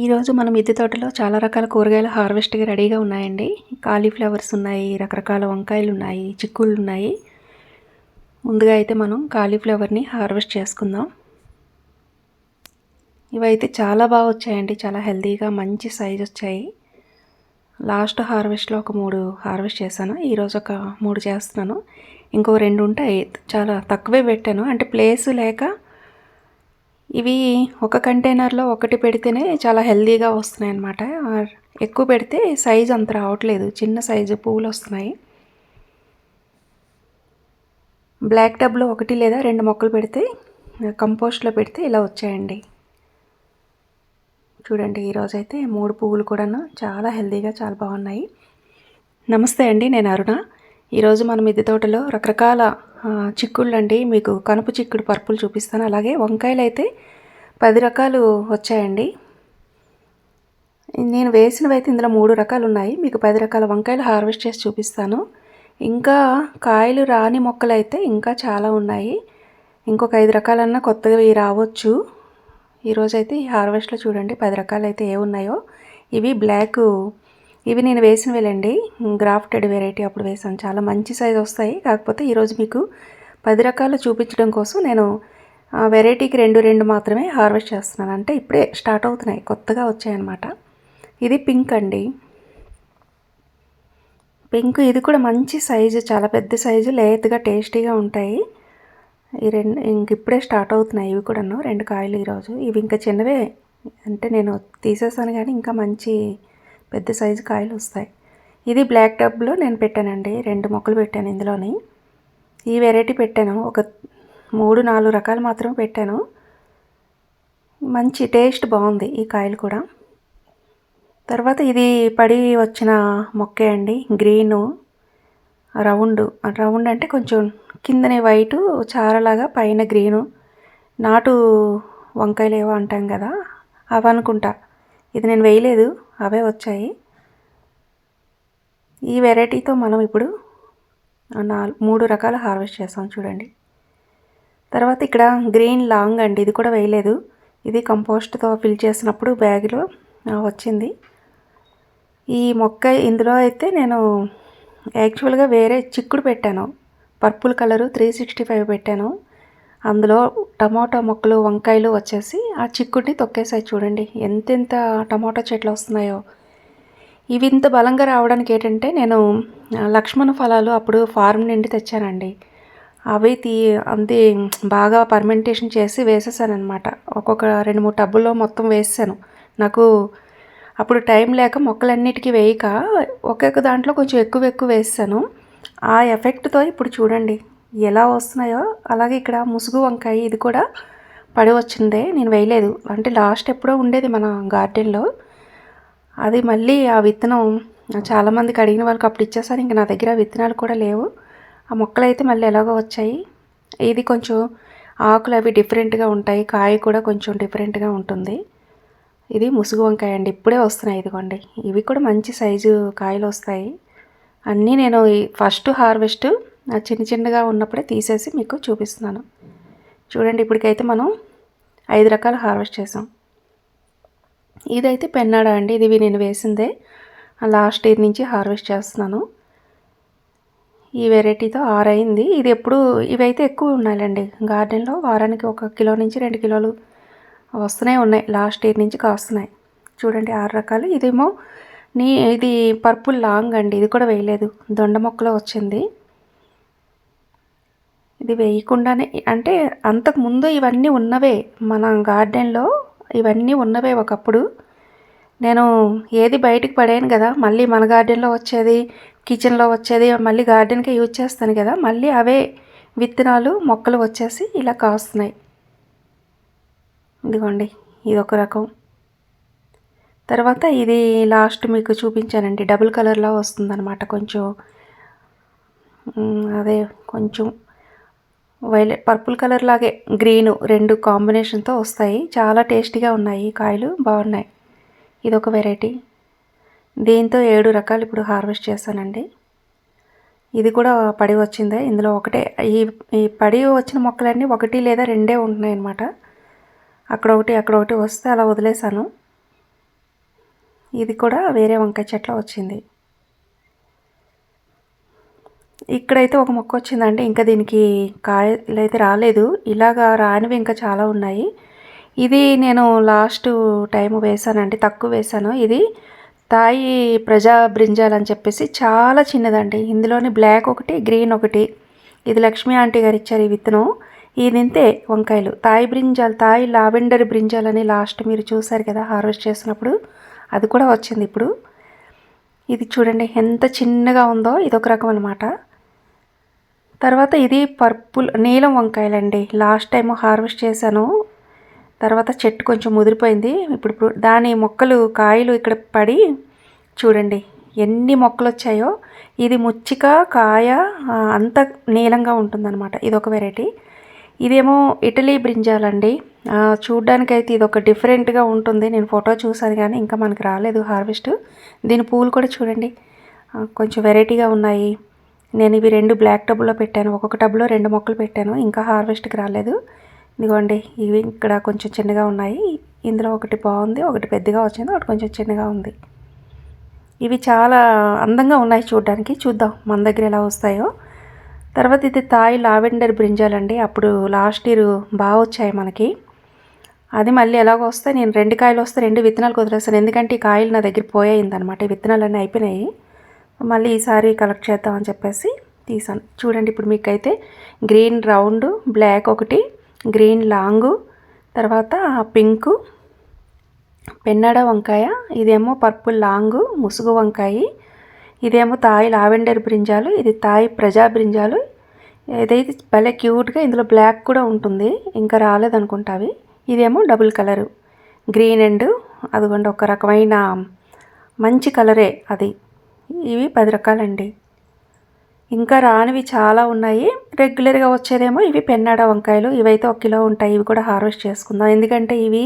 ఈరోజు మన మిద్దె తోటలో చాలా రకాల కూరగాయలు హార్వెస్ట్గా రెడీగా ఉన్నాయండి. కాలీఫ్లవర్స్ ఉన్నాయి రకరకాల వంకాయలు ఉన్నాయి చిక్కుళ్ళు ఉన్నాయి. ముందుగా అయితే మనం కాలీఫ్లవర్ని హార్వెస్ట్ చేసుకుందాం. ఇవైతే చాలా బాగా వచ్చాయండి చాలా హెల్తీగా మంచి సైజ్ వచ్చాయి. లాస్ట్ హార్వెస్ట్లో ఒక మూడు హార్వెస్ట్ చేశాను ఈరోజు ఒక మూడు చేస్తున్నాను. ఇంకో రెండు ఉంటాయి చాలా తక్కువే పెట్టాను అంటే ప్లేస్ లేక ఇవి ఒక కంటైనర్లో ఒకటి పెడితేనే చాలా హెల్దీగా వస్తున్నాయి అన్నమాట ఎక్కువ పెడితే సైజ్ అంత రావట్లేదు. చిన్న సైజు పువ్వులు వస్తున్నాయి. బ్లాక్ టబ్లో ఒకటి లేదా రెండు మొక్కలు పెడితే కంపోస్ట్లో పెడితే ఇలా వచ్చాయండి. చూడండి ఈరోజైతే మూడు పువ్వులు కూడా చాలా హెల్దీగా చాలా బాగున్నాయి. నమస్తే అండి నేను అరుణ. ఈరోజు మన మిద్దె తోటలో రకరకాల చిక్కుళ్ళు అండి మీకు కనుపు చిక్కుడు పరుపులు చూపిస్తాను. అలాగే వంకాయలు అయితే పది రకాలు వచ్చాయండి. నేను వేసినవి అయితే ఇందులో మూడు రకాలు ఉన్నాయి మీకు పది రకాల వంకాయలు హార్వెస్ట్ చేసి చూపిస్తాను. ఇంకా కాయలు రాని మొక్కలు అయితే ఇంకా చాలా ఉన్నాయి. ఇంకొక ఐదు రకాలన్నా కొత్తగా రావచ్చు. ఈరోజైతే ఈ హార్వెస్ట్లో చూడండి పది రకాలు అయితే ఏ ఉన్నాయో. ఇవి బ్లాక్ ఇవి నేను వేసినవేలండి. గ్రాఫ్టెడ్ వెరైటీ అప్పుడు వేసాను చాలా మంచి సైజ్ వస్తాయి. కాకపోతే ఈరోజు మీకు పది రకాలు చూపించడం కోసం నేను వెరైటీకి రెండు రెండు మాత్రమే హార్వెస్ట్ చేస్తున్నాను. అంటే ఇప్పుడే స్టార్ట్ అవుతున్నాయి. కొత్తగా వచ్చాయన్నమాట. ఇది పింక్ అండి. పింక్ ఇది కూడా మంచి సైజు చాలా పెద్ద సైజు లేతగా టేస్టీగా ఉంటాయి. ఈ రెండు ఇంక ఇప్పుడే స్టార్ట్ అవుతున్నాయి ఇవి కూడాను. రెండు కాయలు ఈరోజు. ఇవి ఇంకా చిన్నవే. అంటే నేను తీసేసాను కానీ ఇంకా మంచి పెద్ద సైజు కాయలు వస్తాయి. ఇది బ్లాక్ టబ్లో నేను పెట్టానండి. రెండు మొక్కలు పెట్టాను ఇందులోని. ఈ వెరైటీ పెట్టాను. ఒక మూడు నాలుగు రకాలు మాత్రం పెట్టాను. మంచి టేస్ట్ బాగుంది ఈ కాయలు కూడా. తర్వాత ఇది పడి వచ్చిన మొక్కే అండి. Green round. రౌండ్ అంటే కొంచెం కిందనే వైటు చారలాగా పైన గ్రీను. నాటు వంకాయలు ఏవో అంటాం కదా అవి అనుకుంటా ఇది నేను వేయలేదు అవే వచ్చాయి. ఈ వెరైటీతో మనం ఇప్పుడు నాలుగు మూడు రకాల హార్వెస్ట్ చేస్తాం చూడండి. తర్వాత ఇక్కడ గ్రీన్ లాంగ్ అండి ఇది కూడా వేయలేదు. ఇది కంపోస్ట్తో ఫిల్ చేసినప్పుడు బ్యాగ్లో వచ్చింది. ఈ మొక్క ఇందులో అయితే నేను యాక్చువల్గా వేరే చిక్కుడు పెట్టాను. Purple colour three sixty five పెట్టాను. అందులో టమాటా మొక్కలు వంకాయలు వచ్చేసి ఆ చిక్కుడిని తొక్కేసాయి చూడండి. ఎంతెంత టమాటా చెట్లు వస్తున్నాయో. ఇవి ఇంత బలంగా రావడానికి ఏంటంటే నేను లక్ష్మణ ఫలాలు అప్పుడు ఫార్మ్ నుండి తెచ్చానండి. అవి తీ అంతే బాగా పర్మెంటేషన్ చేసి వేసేసాను అనమాట ఒక్కొక్క రెండు మూడు టబ్బుల్లో మొత్తం వేసాను నాకు అప్పుడు టైం లేక మొక్కలన్నిటికీ వేయక ఒక్కొక్క దాంట్లో కొంచెం ఎక్కువ ఎక్కువ వేసాను ఆ ఎఫెక్ట్తో ఇప్పుడు చూడండి ఎలా వస్తున్నాయో అలాగే ఇక్కడ ముసుగు వంకాయ ఇది కూడా పడి వచ్చిందే నేను వేయలేదు. అంటే లాస్ట్ ఎప్పుడో ఉండేది మన గార్డెన్లో. అది మళ్ళీ ఆ విత్తనం చాలామందికి అడిగిన వాళ్ళకి అప్పుడు ఇచ్చేసాను ఇంకా నా దగ్గర విత్తనాలు కూడా లేవు. ఆ మొక్కలు అయితే మళ్ళీ ఎలాగో వచ్చాయి. ఇది కొంచెం ఆకులు అవి డిఫరెంట్గా ఉంటాయి కాయ కూడా కొంచెం డిఫరెంట్గా ఉంటుంది. ఇది ముసుగు వంకాయ అండి ఇప్పుడే వస్తున్నాయి ఇదిగోండి. ఇవి కూడా మంచి సైజు కాయలు వస్తాయి. అన్నీ నేను ఫస్ట్ హార్వెస్ట్ చిన్న చిన్నగా ఉన్నప్పుడే తీసేసి మీకు చూపిస్తున్నాను. చూడండి ఇప్పటికైతే మనం ఐదు రకాల హార్వెస్ట్ చేసాం. ఇదైతే పెన్నాడా అండి? ఇది నేను వేసిందే. లాస్ట్ ఇయర్ నుంచి హార్వెస్ట్ చేస్తున్నాను. ఈ వెరైటీతో ఆరైంది. ఇది ఎప్పుడు ఇవైతే ఎక్కువ ఉన్నాయండి గార్డెన్లో వారానికి ఒక కిలో నుంచి రెండు కిలోలు వస్తూనే ఉన్నాయి. లాస్ట్ ఇయర్ నుంచి కాస్తున్నాయి. చూడండి ఆరు రకాలు. ఇదేమో నీ ఇది పర్పుల్ లాంగ్ అండి. ఇది కూడా వేయలేదు. దొండ మొక్కలో వచ్చింది. ఇది వేయకుండానే అంటే అంతకు ముందు ఇవన్నీ ఉన్నవే. మన గార్డెన్లో ఇవన్నీ ఉన్నవే ఒకప్పుడు. నేను ఏది బయటికి పడాను కదా మళ్ళీ మన గార్డెన్లో వచ్చేది కిచెన్లో వచ్చేది మళ్ళీ గార్డెన్కే యూజ్ చేస్తాను కదా మళ్ళీ అవే విత్తనాలు మొక్కలు వచ్చేసి ఇలా కాస్తున్నాయి. ఇదిగోండి ఇది ఒక రకం. తర్వాత ఇది లాస్ట్ మీకు చూపించానండి డబుల్ కలర్లో వస్తుందన్నమాట కొంచెం. అదే కొంచెం వైలెట్ పర్పుల్ కలర్ లాగే గ్రీను రెండు కాంబినేషన్తో వస్తాయి. చాలా టేస్టీగా ఉన్నాయి కాయలు. బాగున్నాయి. ఇది ఒక వెరైటీ. దీంతో ఏడు రకాలు ఇప్పుడు హార్వెస్ట్ చేశానండి ఇది కూడా పడి వచ్చిందే. ఇందులో ఒకటే ఈ ఈ పడి వచ్చిన మొక్కలన్నీ ఒకటి లేదా రెండే ఉంటున్నాయి అన్నమాట అక్కడ ఒకటి అక్కడ ఒకటి వస్తే అలా వదిలేశాను. ఇది కూడా వేరే వంకాయ చెట్ల వచ్చింది. ఇక్కడైతే ఒక మొక్క వచ్చిందండి. ఇంకా దీనికి కాయలు అయితే రాలేదు. ఇలాగా రానివి ఇంకా చాలా ఉన్నాయి. ఇది నేను లాస్ట్ టైం వేసానండి. తక్కువ వేసాను. ఇది తాయి ప్రజా బ్రింజాల్ అని చెప్పేసి చాలా చిన్నదండి. ఇందులోని బ్లాక్ ఒకటి గ్రీన్ ఒకటి. ఇది లక్ష్మీ ఆంటీ గారు ఇచ్చారు ఈ విత్తనం. ఈ వంకాయలు. తాయి బ్రింజాల్ తాయి లావెండర్ బ్రింజాల్ అని లాస్ట్ మీరు చూసారు కదా హార్వెస్ట్ చేసినప్పుడు అది కూడా వచ్చింది ఇప్పుడు. ఇది చూడండి ఎంత చిన్నగా ఉందో ఇదొక రకం అనమాట తర్వాత ఇది పర్పుల్ నీలం వంకాయలండి. లాస్ట్ టైం హార్వెస్ట్ చేశాను. తర్వాత చెట్టు కొంచెం ముదిరిపోయింది. ఇప్పుడు దాని మొక్కలు కాయలు ఇక్కడ పడి చూడండి ఎన్ని మొక్కలు వచ్చాయో ఇది ముచ్చిక కాయ అంత నీలంగా ఉంటుందన్నమాట. ఇది ఒక వెరైటీ. ఇదేమో ఇటలీ బ్రింజాలండి. చూడ్డానికైతే ఇది ఒక డిఫరెంట్గా ఉంటుంది. నేను ఫోటో చూసాను కానీ ఇంకా మనకి రాలేదు హార్వెస్ట్. దీని పూలు కూడా చూడండి. కొంచెం వెరైటీగా ఉన్నాయి. నేను ఇవి రెండు బ్లాక్ టబ్లో పెట్టాను. ఒక్కొక్క టబ్లో రెండు మొక్కలు పెట్టాను. ఇంకా హార్వెస్ట్కి రాలేదు. ఇదిగోండి ఇవి ఇక్కడ కొంచెం చిన్నగా ఉన్నాయి. ఇందులో ఒకటి బాగుంది ఒకటి పెద్దగా వచ్చింది ఒకటి కొంచెం చిన్నగా ఉంది. ఇవి చాలా అందంగా ఉన్నాయి చూడడానికి. చూద్దాం మన దగ్గర ఎలా వస్తాయో. తర్వాత ఇది తాయి లావెండర్ బ్రింజాలండి. అప్పుడు లాస్ట్ ఇయర్ బాగా వచ్చాయి మనకి. అది మళ్ళీ ఎలాగో వస్తే నేను రెండు కాయలు వస్తే రెండు విత్తనాలు కుదిరేస్తాను. ఎందుకంటే ఈ కాయలు నా దగ్గర పోయాయిందనమాట ఈ విత్తనాలన్నీ అయిపోయినాయి. మళ్ళీ ఈసారి కలెక్ట్ చేద్దామని చెప్పేసి తీసాను. చూడండి ఇప్పుడు మీకైతే గ్రీన్ రౌండ్ బ్లాక్ ఒకటి గ్రీన్ లాంగు తర్వాత పింకు పెన్నడ వంకాయ ఇదేమో పర్పుల్ లాంగు ముసుగు వంకాయ ఇదేమో తాయి లావెండర్ బ్రింజాలు ఇది తాయి ప్రజా బ్రింజాలు. ఏదైతే భలే క్యూట్గా ఇందులో బ్లాక్ కూడా ఉంటుంది ఇంకా రాలేదనుకుంటా అవి. ఇదేమో డబుల్ కలరు గ్రీన్ అండ్ అదిగోండి ఒక రకమైన మంచి కలరే అది. ఇవి పది రకాలండి. ఇంకా రానివి చాలా ఉన్నాయి. రెగ్యులర్గా వచ్చేదేమో ఇవి పెన్నాడ వంకాయలు. ఇవైతే ఒక కిలో ఉంటాయి. ఇవి కూడా హార్వెస్ట్ చేసుకుందాం. ఎందుకంటే ఇవి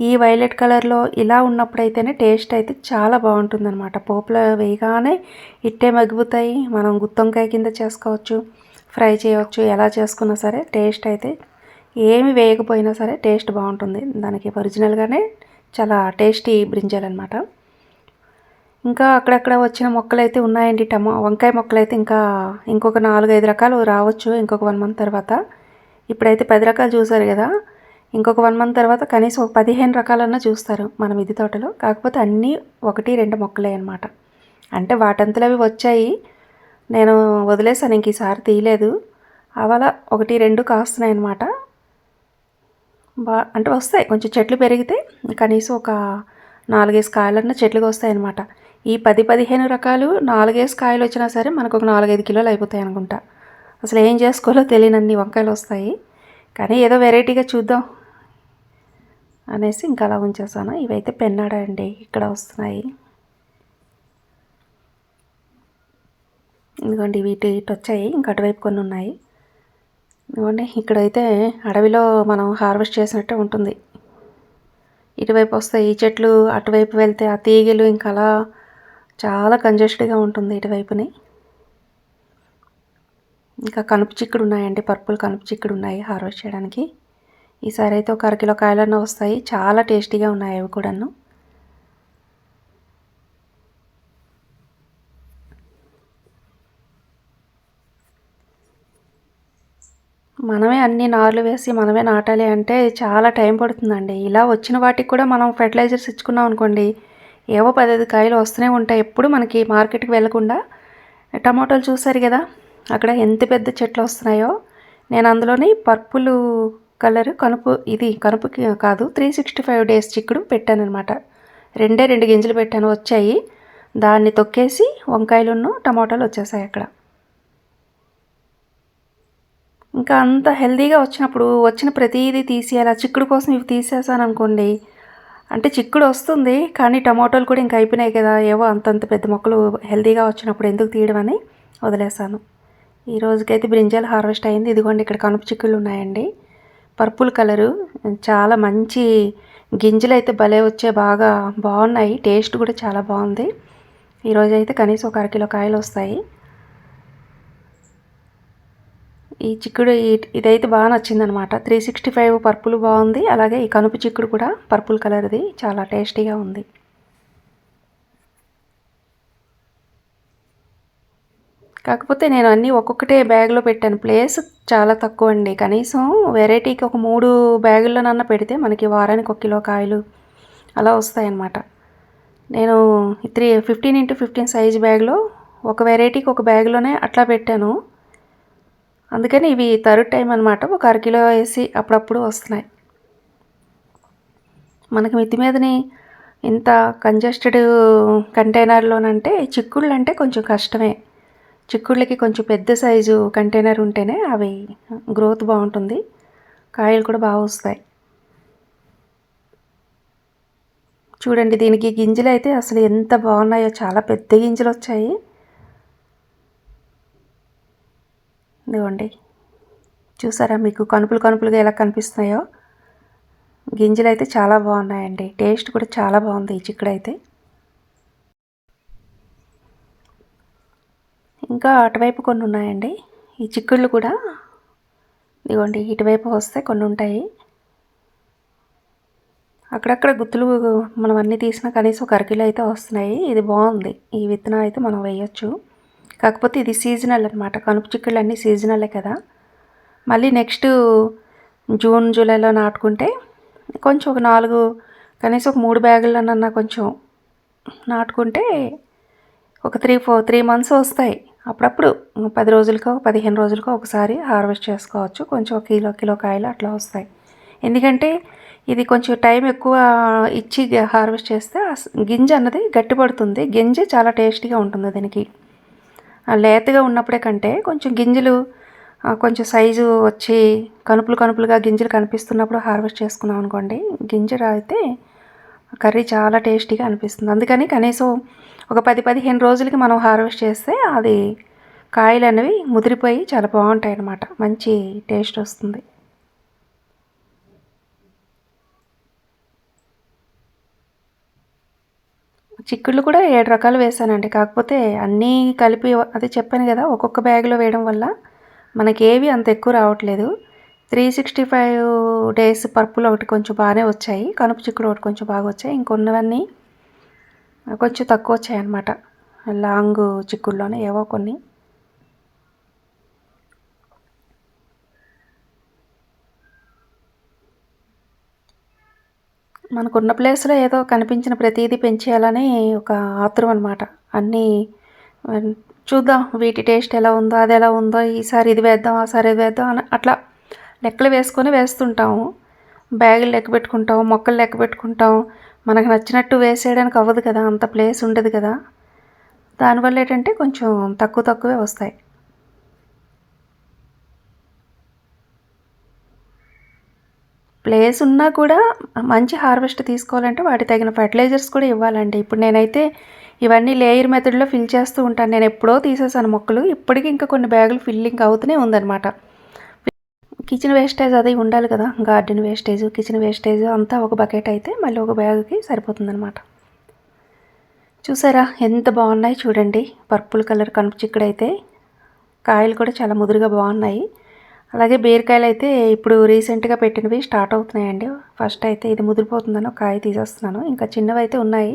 ఈ వైలెట్ కలర్లో ఇలా ఉన్నప్పుడైతేనే టేస్ట్ అయితే చాలా బాగుంటుందన్నమాట. పోపులో వేయగానే ఇట్టే మగ్గిపోతాయి మనం గుత్తొంకాయ కింద చేసుకోవచ్చు ఫ్రై చేయవచ్చు ఎలా చేసుకున్నా సరే టేస్ట్ అయితే ఏమి వేయకపోయినా సరే టేస్ట్ బాగుంటుంది. దానికి ఒరిజినల్గానే చాలా టేస్టీ బ్రింజల్ అనమాట ఇంకా అక్కడక్కడ వచ్చిన మొక్కలు అయితే ఉన్నాయండి టమో వంకాయ మొక్కలు అయితే ఇంకా ఇంకొక నాలుగు ఐదు రకాలు రావచ్చు ఇంకొక వన్ మంత్ తర్వాత. ఇప్పుడైతే పది రకాలు చూసారు కదా. ఇంకొక వన్ మంత్ తర్వాత కనీసం ఒక పదిహేను రకాలన్నా చూస్తారు మన మిద్ది తోటలో. కాకపోతే అన్నీ ఒకటి రెండు మొక్కలే అనమాట అంటే వాటంతలో అవి వచ్చాయి. నేను వదిలేసాను ఇంక ఈసారి తీయలేదు. అవల ఒకటి రెండు కాస్తున్నాయి అనమాట బా అంటే వస్తాయి. కొంచెం చెట్లు పెరిగితే కనీసం ఒక నాలుగేసి కాయలన్నా చెట్లుగా వస్తాయి అనమాట ఈ పది పదిహేను రకాలు నాలుగేసి కాయలు వచ్చినా సరే మనకు ఒక నాలుగైదు కిలోలు అయిపోతాయి అనుకుంటా. అసలు ఏం చేసుకోవాలో తెలియనన్ని వంకాయలు వస్తాయి. కానీ ఏదో వెరైటీగా చూద్దాం అనేసి ఇంకా అలా ఉంచేసాను. ఇవైతే పెన్నాడ అండి ఇక్కడ వస్తున్నాయి. ఇదిగోండి వీటి ఇటు వచ్చాయి ఇంకా అటువైపు కొన్ని ఉన్నాయి. ఇదిగోండి ఇక్కడైతే అడవిలో మనం హార్వెస్ట్ చేసినట్టే ఉంటుంది. ఇటువైపు వస్తాయి ఈ చెట్లు అటువైపు వెళ్తే ఆ తీగలు ఇంకా అలా చాలా కంజెస్ట్గా ఉంటుంది ఇటువైపుని. ఇంకా కనుపు చిక్కుడు ఉన్నాయండి పర్పుల్ కనుపు చిక్కుడు ఉన్నాయి హార్వెస్ట్ చేయడానికి. ఈసారి అయితే ఒక అరకిలో కాయలన్నా వస్తాయి చాలా టేస్టీగా ఉన్నాయి అవి కూడాను. మనమే అన్ని నార్లు వేసి మనమే నాటాలి అంటే చాలా టైం పడుతుందండి. ఇలా వచ్చిన వాటికి కూడా మనం ఫెర్టిలైజర్స్ ఇచ్చుకున్నాం అనుకోండి ఏవో పదహైదు కాయలు వస్తూనే ఉంటాయి. ఎప్పుడు మనకి మార్కెట్కి వెళ్ళకుండా టమాటోలు చూసారు కదా? అక్కడ ఎంత పెద్ద చెట్లు వస్తున్నాయో. నేను అందులోని పర్పుల్ కలర్ కనుపు ఇది కనుపుకి కాదు త్రీ సిక్స్టీ ఫైవ్ డేస్ చిక్కుడు పెట్టాను అనమాట రెండే రెండు గింజలు పెట్టాను వచ్చాయి. దాన్ని తొక్కేసి వంకాయలున్న టమాటాలు వచ్చేసాయి అక్కడ. ఇంకా అంత హెల్తీగా వచ్చినప్పుడు వచ్చిన ప్రతిదీ తీసేయాలి. చిక్కుడు కోసం ఇవి తీసేసాను అనుకోండి అంటే చిక్కుడు వస్తుంది కానీ టమాటోలు కూడా ఇంకా అయిపోయినాయి కదా. ఏవో అంతంత పెద్ద మొక్కలు హెల్తీగా వచ్చినప్పుడు ఎందుకు తీయడం అని వదిలేసాను ఈ రోజుకైతే బ్రింజాల్ హార్వెస్ట్ అయింది. ఇదిగోండి ఇక్కడ కనుపు చిక్కుళ్ళు ఉన్నాయండి. Purple colour. చాలా మంచి గింజలు అయితే భలే వచ్చే బాగా బాగున్నాయి. టేస్ట్ కూడా చాలా బాగుంది. ఈరోజు అయితే కనీసం ఒక అరకిలో కాయలు వస్తాయి. ఈ చిక్కుడు ఇదైతే బాగా నచ్చిందనమాట. త్రీ సిక్స్టీ ఫైవ్ పర్పుల్ బాగుంది. అలాగే ఈ కనుపు చిక్కుడు కూడా పర్పుల్ కలర్ది చాలా టేస్టీగా ఉంది. కాకపోతే నేను అన్నీ ఒక్కొక్కటే బ్యాగ్లో పెట్టాను. ప్లేస్ చాలా తక్కువ అండి. కనీసం వెరైటీకి ఒక మూడు బ్యాగుల్లోనన్నా పెడితే మనకి వారానికి ఒక కిలో కాయలు అలా వస్తాయన్నమాట. నేను three fifteen into fifteen size బ్యాగ్లో ఒక వెరైటీకి ఒక బ్యాగ్లోనే అట్లా పెట్టాను. అందుకని ఇవి థర్డ్ టైం అనమాట ఒక అరకిలో వేసి అప్పుడప్పుడు వస్తున్నాయి. మనకి మిత్తి మీదని ఇంత కంజెస్టెడ్ కంటైనర్లోనంటే చిక్కుళ్ళు అంటే కొంచెం కష్టమే. చిక్కుళ్ళకి కొంచెం పెద్ద సైజు కంటైనర్ ఉంటేనే అవి గ్రోత్ బాగుంటుంది. కాయలు కూడా బాగా వస్తాయి. చూడండి దీనికి గింజలు అయితే అసలు ఎంత బాగున్నాయో చాలా పెద్ద గింజలు వచ్చాయి. ఇదిగోండి. చూసారా మీకు కనుపులు కనుపులుగా ఎలా కనిపిస్తున్నాయో? గింజలు అయితే చాలా బాగున్నాయండి. టేస్ట్ కూడా చాలా బాగుంది ఈ చిక్కుడైతే. ఇంకా అటువైపు కొన్ని ఉన్నాయండి. ఈ చిక్కుళ్ళు కూడా ఇదిగోండి ఇటువైపు వస్తే కొన్ని ఉంటాయి. అక్కడక్కడ గుత్తులు మనం అన్నీ తీసినా కనీసం ఒక అరకిలో అయితే వస్తున్నాయి. ఇది బాగుంది. ఈ విత్తనం అయితే మనం వేయచ్చు. కాకపోతే ఇది సీజనల్ అనమాట కనుపు చిక్కుళ్ళు అన్నీ సీజనలే కదా. మళ్ళీ నెక్స్ట్ జూన్ జూలైలో నాటుకుంటే కొంచెం ఒక నాలుగు కనీసం ఒక మూడు బ్యాగులనన్నా కొంచెం నాటుకుంటే ఒక త్రీ ఫోర్ త్రీ మంత్స్ వస్తాయి. అప్పుడప్పుడు పది రోజులకో పదిహేను రోజులకో ఒకసారి హార్వెస్ట్ చేసుకోవచ్చు. కొంచెం ఒక కిలో కిలో కాయలు అట్లా వస్తాయి. ఎందుకంటే ఇది కొంచెం టైం ఎక్కువ ఇచ్చి హార్వెస్ట్ చేస్తే గింజ అన్నది గట్టిపడుతుంది. గింజ చాలా టేస్టీగా ఉంటుంది దీనికి. లేతగా ఉన్నప్పుడే కంటే కొంచెం గింజలు కొంచెం సైజు వచ్చి కనుపులు కనుపులుగా గింజలు కనిపిస్తున్నప్పుడు హార్వెస్ట్ చేసుకున్నాం అనుకోండి గింజ అయితే కర్రీ చాలా టేస్టీగా అనిపిస్తుంది. అందుకని కనీసం ఒక పది పదిహేను రోజులకి మనం హార్వెస్ట్ చేస్తే అది కాయలు అనేవి ముదిరిపోయి చాలా బాగుంటాయి అన్నమాట మంచి టేస్ట్ వస్తుంది. చిక్కుళ్ళు కూడా ఏడు రకాలు వేసానండి కాకపోతే అన్నీ కలిపి అదే చెప్పాను కదా ఒక్కొక్క బ్యాగ్లో వేయడం వల్ల మనకి ఏవి అంత ఎక్కువ రావట్లేదు. Three sixty five days purple ఒకటి కొంచెం బాగానే వచ్చాయి. కనుపు చిక్కుడు ఒకటి కొంచెం బాగా వచ్చాయి. ఇంకొన్నవన్నీ కొంచెం తక్కువ వచ్చాయి అన్నమాట లాంగ్ చిక్కుల్లోనే ఏవో కొన్ని. మనకున్న ప్లేస్లో ఏదో కనిపించిన ప్రతిదీ పెంచేయాలని ఒక ఆత్రం అనమాట అన్నీ చూద్దాం వీటి టేస్ట్ ఎలా ఉందో అది ఎలా ఉందో ఈసారి ఇది వేద్దాం ఆసారి ఇది వేద్దాం అని అట్లా లెక్కలు వేసుకొని వేస్తుంటాము. బ్యాగులు లెక్క పెట్టుకుంటాం మొక్కలు లెక్క పెట్టుకుంటాం మనకు నచ్చినట్టు వేసేయడానికి అవ్వదు కదా అంత ప్లేస్ ఉండదు కదా. దానివల్ల ఏంటంటే కొంచెం తక్కువ తక్కువే వస్తాయి. ప్లేస్ ఉన్నా కూడా మంచి హార్వెస్ట్ తీసుకోవాలంటే వాటి తగిన ఫర్టిలైజర్స్ కూడా ఇవ్వాలండి. ఇప్పుడు నేనైతే ఇవన్నీ లేయర్ మెథడ్లో ఫిల్ చేస్తూ ఉంటాను. నేను ఎప్పుడో తీసేసాను మొక్కలు. ఇప్పటికీ ఇంకా కొన్ని బ్యాగులు ఫిల్లింగ్ అవుతూనే ఉందన్నమాట. కిచెన్ వేస్టేజ్ అది ఉండాలి కదా. గార్డెన్ వేస్టేజ్ కిచెన్ వేస్టేజ్ అంతా ఒక బకెట్ అయితే మళ్ళీ ఒక బ్యాగ్కి సరిపోతుందన్నమాట. చూసారా? ఎంత బాగున్నాయి చూడండి. పర్పుల్ కలర్ కనుపు చిక్కుడైతే కాయలు కూడా చాలా ముదురుగా బాగున్నాయి. అలాగే బీరకాయలు అయితే ఇప్పుడు రీసెంట్గా పెట్టినవి స్టార్ట్ అవుతున్నాయండి. ఫస్ట్ అయితే ఇది ముదిరిపోతుందని ఒక కాయ తీసేస్తున్నాను. ఇంకా చిన్నవి అయితే ఉన్నాయి.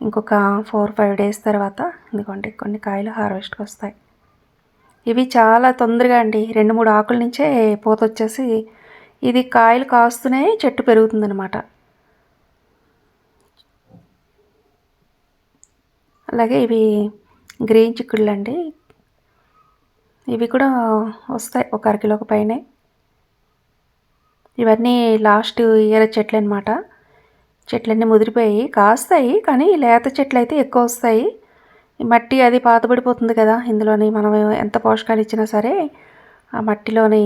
ఇంకొక ఫోర్ ఫైవ్ డేస్ తర్వాత ఎందుకంటే కొన్ని కాయలు హార్వెస్ట్కి వస్తాయి. ఇవి చాలా తొందరగా అండి. రెండు మూడు ఆకుల నుంచే పూత వచ్చేసి ఇది కాయలు కాస్తూనే చెట్టు పెరుగుతుందనమాట అలాగే ఇవి గ్రీన్ చిక్కుళ్ళు అండి ఇవి కూడా వస్తాయి. ఒక అరకిలోకి పైనే. ఇవన్నీ లాస్ట్ ఇయర్ చెట్లు అనమాట చెట్లన్నీ ముదిరిపోయి కాస్తాయి కానీ లేత చెట్లు అయితే ఎక్కువ వస్తాయి. మట్టి అది పాతబడిపోతుంది కదా. ఇందులోని మనం ఎంత పోషకాలు ఇచ్చినా సరే ఆ మట్టిలోని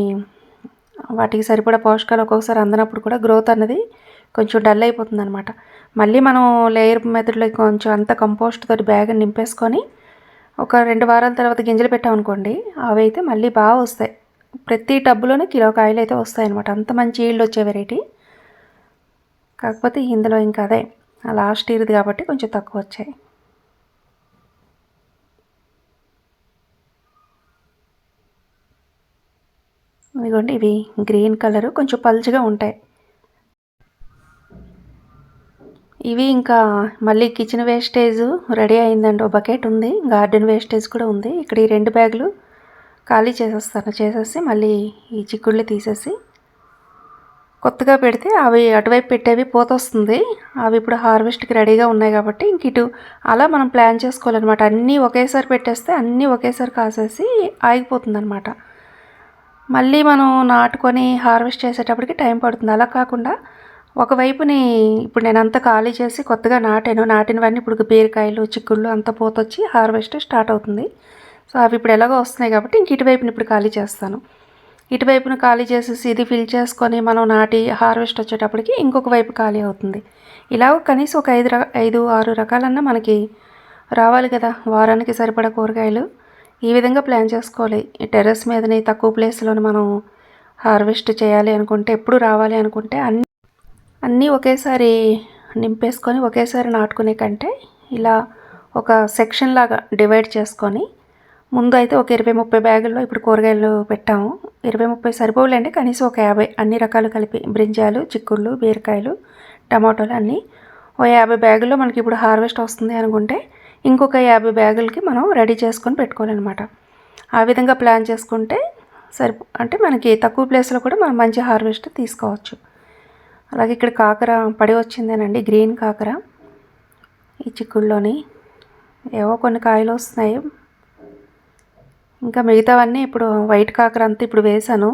వాటికి సరిపడా పోషకాలు ఒక్కొక్కసారి అందనప్పుడు కూడా గ్రోత్ అన్నది కొంచెం డల్ అయిపోతుంది అనమాట మళ్ళీ మనం లేయర్ మెథడ్లో కొంచెం అంత కంపోస్ట్ తోటి బ్యాగ్ నింపేసుకొని ఒక రెండు వారాల తర్వాత గింజలు పెట్టామనుకోండి అవి అయితే మళ్ళీ బాగా వస్తాయి. ప్రతి టబ్బులోనే కిలో కాయలు అయితే వస్తాయి అనమాట అంత మంచి ఈల్డ్ వచ్చే వెరైటీ కాకపోతే ఇందులో ఇంకా అదే లాస్ట్ ఇయర్ది కాబట్టి కొంచెం తక్కువ వచ్చాయి. ఇదిగోండి ఇవి గ్రీన్ కలరు కొంచెం పల్చగా ఉంటాయి. ఇవి ఇంకా మళ్ళీ కిచెన్ వేస్టేజ్ రెడీ అయిందండి. ఒక బకెట్ ఉంది. గార్డెన్ వేస్టేజ్ కూడా ఉంది. ఇక్కడ ఈ రెండు బ్యాగులు ఖాళీ చేసేస్తాను. చేసేసి మళ్ళీ ఈ చిక్కుళ్ళు తీసేసి కొత్తగా పెడితే అవి అటువైపు పెట్టేవి పోతొస్తుంది. అవి ఇప్పుడు హార్వెస్ట్కి రెడీగా ఉన్నాయి కాబట్టి ఇంక ఇటు అలా మనం ప్లాన్ చేసుకోవాలన్నమాట. అన్నీ ఒకేసారి పెట్టేస్తే అన్నీ ఒకేసారి కాసేసి ఆగిపోతుందన్నమాట. మళ్ళీ మనం నాటుకొని హార్వెస్ట్ చేసేటప్పటికి టైం పడుతుంది. అలా కాకుండా ఒకవైపుని ఇప్పుడు నేను అంతా ఖాళీ చేసి కొత్తగా నాటాను. నాటినవన్నీ ఇప్పుడు బీరకాయలు చిక్కుళ్ళు అంతా పోతొచ్చి హార్వెస్ట్ స్టార్ట్ అవుతుంది. సో అవి ఇప్పుడు ఎలాగో వస్తున్నాయి కాబట్టి ఇంక ఇటువైపుని ఇప్పుడు ఖాళీ చేస్తాను. ఇటువైపున ఖాళీ చేసేసి ఇది ఫిల్ చేసుకొని మనం నాటి హార్వెస్ట్ వచ్చేటప్పటికి ఇంకొక వైపు ఖాళీ అవుతుంది. ఇలా కనీసం ఒక ఐదు ఐదు ఆరు రకాలన్నా మనకి రావాలి కదా. వారానికి సరిపడా కూరగాయలు. ఈ విధంగా ప్లాన్ చేసుకోవాలి. ఈ టెర్రస్ మీదని తక్కువ ప్లేస్లోని మనం హార్వెస్ట్ చేయాలి అనుకుంటే ఎప్పుడు రావాలి అనుకుంటే అన్ని అన్నీ ఒకేసారి నింపేసుకొని ఒకేసారి నాటుకునే కంటే ఇలా ఒక సెక్షన్ లాగా డివైడ్ చేసుకొని ముందు అయితే ఒక ఇరవై ముప్పై బ్యాగుల్లో ఇప్పుడు కూరగాయలు పెట్టాము. ఇరవై ముప్పై సరిపోలేండి కనీసం ఒక యాభై అన్ని రకాలు కలిపి బ్రింజాలు చిక్కుళ్ళు బీరకాయలు టమాటోలు అన్నీ. ఓ యాభై బ్యాగుల్లో మనకి ఇప్పుడు హార్వెస్ట్ వస్తుంది అనుకుంటే ఇంకొక యాభై బ్యాగులకి మనం రెడీ చేసుకొని పెట్టుకోవాలన్నమాట. ఆ విధంగా ప్లాన్ చేసుకుంటే సరి అంటే మనకి తక్కువ ప్లేస్లో కూడా మనం మంచి హార్వెస్ట్ తీసుకోవచ్చు. అలాగే ఇక్కడ కాకర పడి వచ్చిందేనండి గ్రీన్ కాకర. ఈ చిక్కుల్లోని ఏవో కొన్ని కాయలు వస్తున్నాయి. ఇంకా మిగతావన్నీ ఇప్పుడు వైట్ కాకర అంతా ఇప్పుడు వేసాను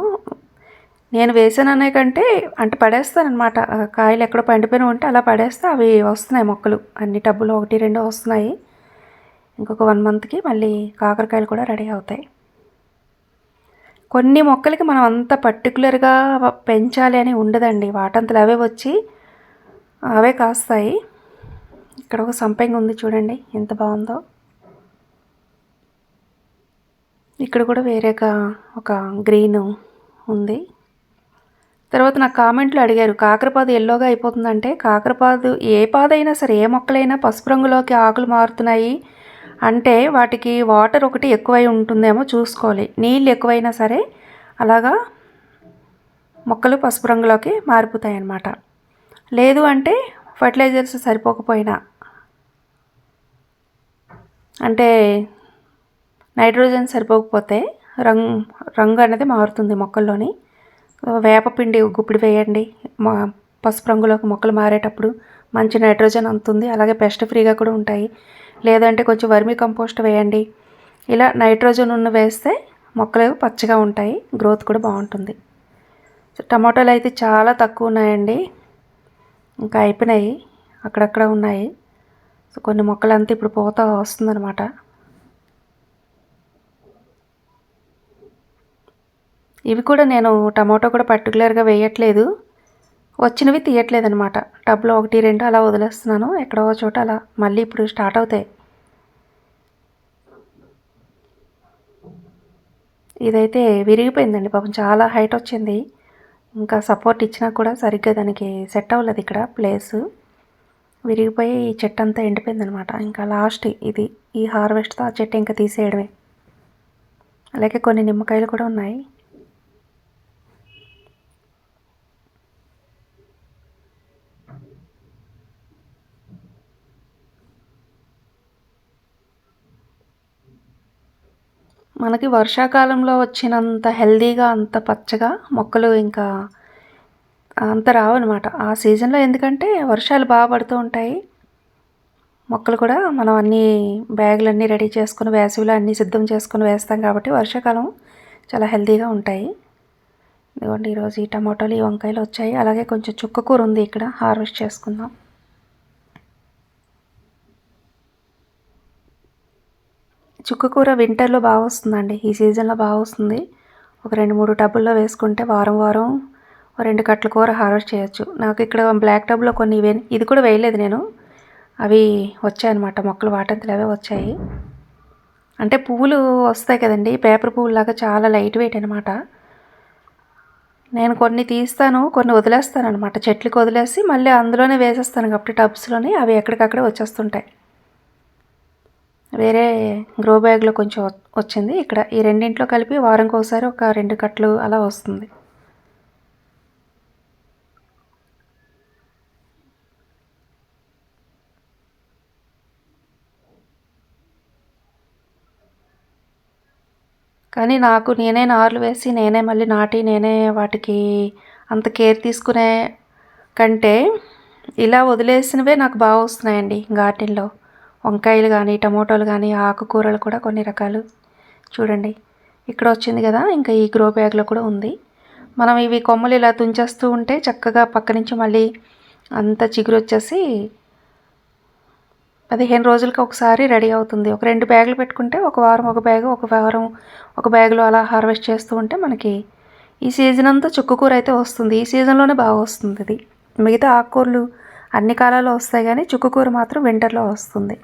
నేను వేసాను అనే కంటే అంటే పడేస్తానమాట కాయలు ఎక్కడో పండిపోయిన ఉంటే అలా పడేస్తే అవి వస్తున్నాయి మొక్కలు. అన్ని టబ్బులు ఒకటి రెండు వస్తున్నాయి. ఇంకొక వన్ మంత్కి మళ్ళీ కాకరకాయలు కూడా రెడీ అవుతాయి. కొన్ని మొక్కలకి మనం అంత పర్టికులర్గా పెంచాలి అని ఉండదండి. వాటంతలు అవే వచ్చి అవే కాస్తాయి. ఇక్కడ ఒక సంపెంగ్ ఉంది చూడండి ఎంత బాగుందో. ఇక్కడ కూడా వేరేగా ఒక గ్రీన్ ఉంది. తర్వాత నాకు కామెంట్లు అడిగారు కాకరపాదు ఎల్లోగా అయిపోతుందంటే కాకరపాదు ఏ పాదైనా సరే ఏ మొక్కలైనా పసుపు రంగులోకి ఆకులు మారుతున్నాయి. అంటే వాటికి వాటర్ ఒకటి ఎక్కువై ఉంటుందేమో చూసుకోవాలి. నీళ్ళు ఎక్కువైనా సరే అలాగా మొక్కలు పసుపు రంగులోకి మారిపోతాయి అన్నమాట లేదు అంటే ఫర్టిలైజర్స్ సరిపోకపోయినా అంటే నైట్రోజన్ సరిపోకపోతే రంగు రంగు అనేది మారుతుంది మొక్కల్లోని. వేపపిండి గుప్పిడి వేయండి. మా పసుపు రంగులోకి మొక్కలు మారేటప్పుడు మంచి నైట్రోజన్ అందుతుంది అలాగే పెస్ట్ ఫ్రీగా కూడా ఉంటాయి. లేదంటే కొంచెం వర్మి కంపోస్ట్ వేయండి. ఇలా నైట్రోజన్ ఉన్న వేస్తే మొక్కలు పచ్చగా ఉంటాయి. గ్రోత్ కూడా బాగుంటుంది. టమాటోలు అయితే చాలా తక్కువ ఉన్నాయండి. ఇంకా అయిపోయినాయి. అక్కడక్కడ ఉన్నాయి. సో కొన్ని మొక్కలంతా ఇప్పుడు పోతా వస్తుందన్నమాట. ఇవి కూడా నేను టమాటో కూడా పర్టికులర్గా వేయట్లేదు. వచ్చినవి తీయట్లేదు అనమాట టబ్లో ఒకటి రెండు అలా వదిలేస్తున్నాను. ఎక్కడో చోట అలా మళ్ళీ ఇప్పుడు స్టార్ట్ అవుతాయి. ఇదైతే విరిగిపోయిందండి పాపం. చాలా హైట్ వచ్చింది. ఇంకా సపోర్ట్ ఇచ్చినా కూడా సరిగ్గా దానికి సెట్ అవ్వలేదు ఇక్కడ ప్లేస్. విరిగిపోయి ఈ చెట్టు అంతా ఎండిపోయిందనమాట ఇంకా లాస్ట్ ఇది. ఈ హార్వెస్ట్తో ఆ చెట్టు ఇంకా తీసేయడమే. అలాగే కొన్ని నిమ్మకాయలు కూడా ఉన్నాయి. మనకి వర్షాకాలంలో వచ్చినంత హెల్దీగా అంత పచ్చగా మొక్కలు ఇంకా అంత రావన్నమాట. ఆ సీజన్లో ఎందుకంటే వర్షాలు బాగా పడుతూ ఉంటాయి. మొక్కలు కూడా మనం అన్ని బ్యాగులు అన్నీ రెడీ చేసుకుని వేసవిలో అన్నీ సిద్ధం చేసుకుని వేస్తాం కాబట్టి వర్షాకాలం చాలా హెల్తీగా ఉంటాయి. ఇదిగోండి ఈరోజు ఈ టమాటోలు ఈ వంకాయలు వచ్చాయి. అలాగే కొంచెం చుక్క కూర ఉంది ఇక్కడ హార్వెస్ట్ చేసుకుందాం. చుక్కకూర వింటర్లో బాగా వస్తుందండి. ఈ సీజన్లో బాగా వస్తుంది. ఒక రెండు మూడు టబ్బుల్లో వేసుకుంటే వారం వారం రెండు కట్టల కూర హార్వెస్ట్ చేయొచ్చు. నాకు ఇక్కడ బ్లాక్ టబ్లో కొన్ని ఇవే ఇది కూడా వేయలేదు నేను. అవి వచ్చాయన్నమాట. మొక్కలు వాటంతలు అవే వచ్చాయి. అంటే పువ్వులు వస్తాయి కదండి. పేపర్ పువ్వులాగా చాలా లైట్ వెయిట్ అనమాట నేను కొన్ని తీస్తాను కొన్ని వదిలేస్తాను అనమాట చెట్లకు వదిలేసి మళ్ళీ అందులోనే వేసేస్తాను కాబట్టి టబ్స్లోని అవి ఎక్కడికక్కడే వచ్చేస్తుంటాయి. వేరే గ్రో బ్యాగ్లో కొంచెం వచ్చింది. ఇక్కడ ఈ రెండింట్లో కలిపి వారంకి ఒకసారి ఒక రెండు కట్టలు అలా వస్తుంది. కానీ నాకు నేనే నార్లు వేసి నేనే మళ్ళీ నాటి నేనే వాటికి అంత కేర్ తీసుకునే కంటే ఇలా వదిలేసినవే నాకు బాగా వస్తున్నాయండి గార్డెన్లో. వంకాయలు కానీ టమోటాలు కానీ ఆకుకూరలు కూడా కొన్ని రకాలు. చూడండి ఇక్కడ వచ్చింది కదా ఇంకా ఈ గ్రో బ్యాగ్లో కూడా ఉంది. మనం ఇవి కొమ్మలు ఇలా తుంచేస్తూ ఉంటే చక్కగా పక్క నుంచి మళ్ళీ అంత చిగురు వచ్చేసి పదిహేను రోజులకి ఒకసారి రెడీ అవుతుంది. ఒక రెండు బ్యాగులు పెట్టుకుంటే ఒక వారం ఒక బ్యాగు ఒక వారం ఒక బ్యాగులో అలా హార్వెస్ట్ చేస్తూ ఉంటే మనకి ఈ సీజన్ అంతా చుక్కకూర అయితే వస్తుంది. ఈ సీజన్లోనే బాగా వస్తుంది ఇది. మిగతా ఆకుకూరలు అన్ని కాలాల్లో వస్తాయి కానీ చుక్కకూర మాత్రం వింటర్లో వస్తుంది.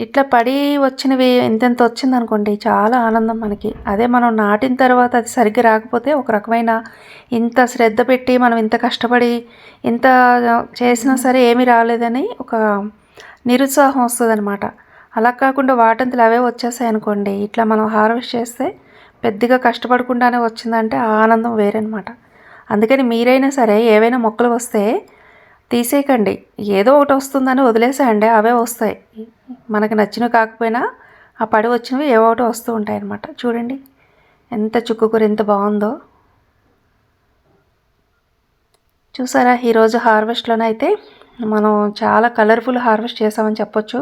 ఇట్లా పడి వచ్చినవి ఎంతెంత వచ్చిందనుకోండి చాలా ఆనందం మనకి. అదే మనం నాటిన తర్వాత అది సరిగ్గా రాకపోతే ఒక రకమైన ఇంత శ్రద్ధ పెట్టి మనం ఇంత కష్టపడి ఇంత చేసినా సరే ఏమీ రాలేదని ఒక నిరుత్సాహం వస్తుంది అనమాట అలా కాకుండా వాటంతలు అవే వచ్చేసాయి అనుకోండి ఇట్లా మనం హార్వెస్ట్ చేస్తే పెద్దగా కష్టపడకుండానే వచ్చిందంటే ఆ ఆనందం వేరనమాట అందుకని మీరైనా సరే ఏవైనా మొక్కలు వస్తే తీసేయకండి. ఏదో ఒకటి వస్తుందని వదిలేసేయండి అవే వస్తాయి. మనకి నచ్చినవి కాకపోయినా ఆ పడి వచ్చినవి ఏవో ఒకటి వస్తూ ఉంటాయి అన్నమాట చూడండి ఎంత చుక్కుకూర ఎంత బాగుందో. చూసారా ఈరోజు హార్వెస్ట్లోనైతే మనం చాలా కలర్ఫుల్ హార్వెస్ట్ చేసామని చెప్పొచ్చు.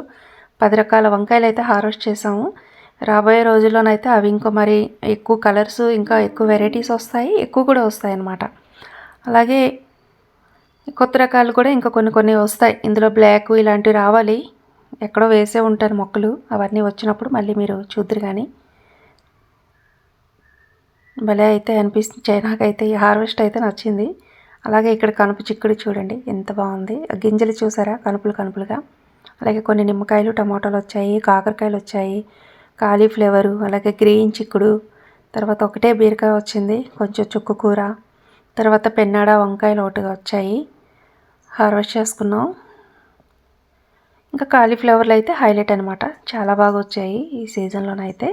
పది రకాల వంకాయలు అయితే హార్వెస్ట్ చేసాము. రాబోయే రోజుల్లోనైతే అవి ఇంకా మరి ఎక్కువ కలర్స్ ఇంకా ఎక్కువ వెరైటీస్ వస్తాయి ఎక్కువ కూడా వస్తాయి అన్నమాట అలాగే కొత్త రకాలు కూడా ఇంకా కొన్ని కొన్ని వస్తాయి. ఇందులో బ్లాక్ ఇలాంటివి రావాలి. ఎక్కడో వేసే ఉంటారు మొక్కలు. అవన్నీ వచ్చినప్పుడు మళ్ళీ మీరు చూద్దరు కానీ. భలే అయితే అనిపిస్తుంది. నాకైతే ఈ హార్వెస్ట్ అయితే నచ్చింది. అలాగే ఇక్కడ కనుపు చిక్కుడు చూడండి. ఎంత బాగుంది. గింజలు చూసారా? కనుపులు కనుపులుగా. అలాగే కొన్ని నిమ్మకాయలు టమాటాలు వచ్చాయి కాకరకాయలు వచ్చాయి కాలీఫ్లేవరు అలాగే గ్రీన్ చిక్కుడు. తర్వాత ఒకటే బీరకాయ వచ్చింది. కొంచెం చుక్కు కూర. తర్వాత పెన్నాడ వంకాయలు ఒకటిగా వచ్చాయి. హార్వెస్ట్ చేసుకున్నాం. ఇంకా కాలీఫ్లవర్లు అయితే హైలైట్ అనమాట చాలా బాగా వచ్చాయి ఈ సీజన్లోనైతే.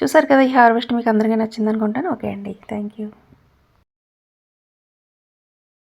చూసారు కదా ఈ హార్వెస్ట్ మీకు అందరికీ నచ్చింది అనుకుంటాను ఓకే అండి. Thank you.